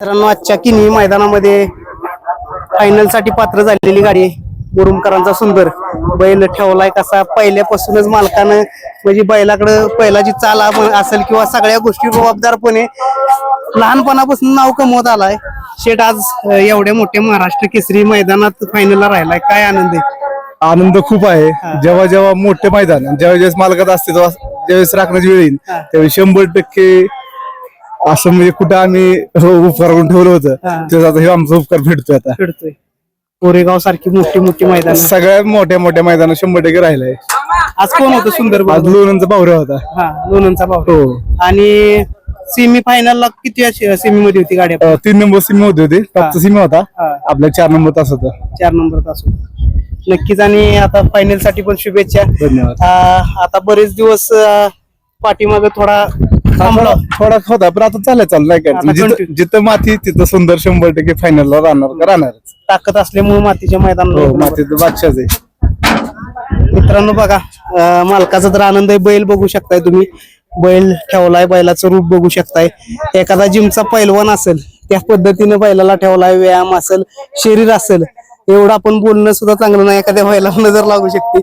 मित्रांनो आजच्या किनी मैदानामध्ये फायनलसाठी पात्र झालेली गाडी. मुरुमकरांचा सुंदर. बैल ठेवलाय कसा? पहिल्यापासूनच मालकानं म्हणजे बैलाकडं बैलाची चाल असेल किंवा सगळ्या गोष्टी जबाबदारपणे लहानपणापासून नाव कमवत आलाय. शेट आज एवढ्या मोठ्या महाराष्ट्र केसरी मैदानात फायनलला राहिलाय. काय आनंद आहे? आनंद खूप आहे. जेव्हा जेव्हा मोठे मैदान जेव्हा ज्यावेळेस मालकात असते तेव्हा ज्यावेळेस राखण्याची वेळ येईल. त्यावेळी शंभर टक्के असं म्हणजे कुठं आम्ही हो, उपकार करून ठेवलं होतं. त्याचा आता हे आमचा उपकार भेटतोय आता. खेळतोय कोरेगाव सारखी मोठी मोठी मैदान. सगळ्यात मोठ्या मोठ्या मैदानात शंभर टक्के राहिलाय. आज कोण होतं सुंदर आज? लोणंदचा पावरा होता. हा लोणंदचा भाऊ हो. आणि सेमी फायनलला किती सेमी मध्ये होती गाडी आपली? अं, तीन नंबर सीमा होती. होती टॉपचा सीमा होता. हा. आपल्या चार नंबर तास होता. चार नंबरपासून नक्कीच आणि आता फायनलसाठी पण शुभेच्छा. धन्यवाद. आ, आता बरेच दिवस पाठीमाग थोडा थांबलो थोडा होता पण आता चालय चालू नाही आता काय जिथं continue. जिथं माती तिथं सुंदर शंभर टक्के फायनलला राहणार का राहणारच? ताकद असल्यामुळे मातीच्या हो मैदानाला मातीत बादशाच आहे. मित्रांनो बघा अं, मालकाचा तर आनंद आहे. बैल बघू शकताय तुम्ही. बैल ठेवलाय बैलाचं रूप बघू शकताय. एखादा जिमचा पैलवान असेल त्या पद्धतीने बैलाला ठेवलाय व्यायाम असेल शरीर असेल एवढं आपण बोलणं सुद्धा चांगलं नाही. एखाद्या बैलाला नजर लागू शकते.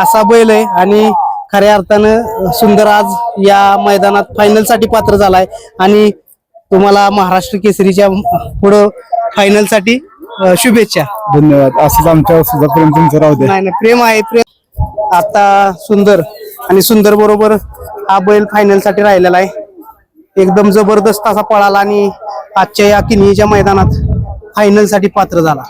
असा बैल आहे आणि खऱ्या अर्थानं सुंदर आज या मैदानात फायनलसाठी पात्र झालाय. आणि तुम्हाला महाराष्ट्र केसरीच्या पुढं फायनलसाठी अं, शुभेच्छा. धन्यवाद. असंच आमच्या सुद्धा प्रेम तुमचं राहू दे नाही नाही प्रेम आहे प्रेम. आता सुंदर आणि सुंदर बरोबर हा बैल फायनलसाठी राहिलेला आहे. एकदम जबरदस्त असा पळाला आणि आजच्या या किनीच्या मैदानात फायनलसाठी पात्र झाला.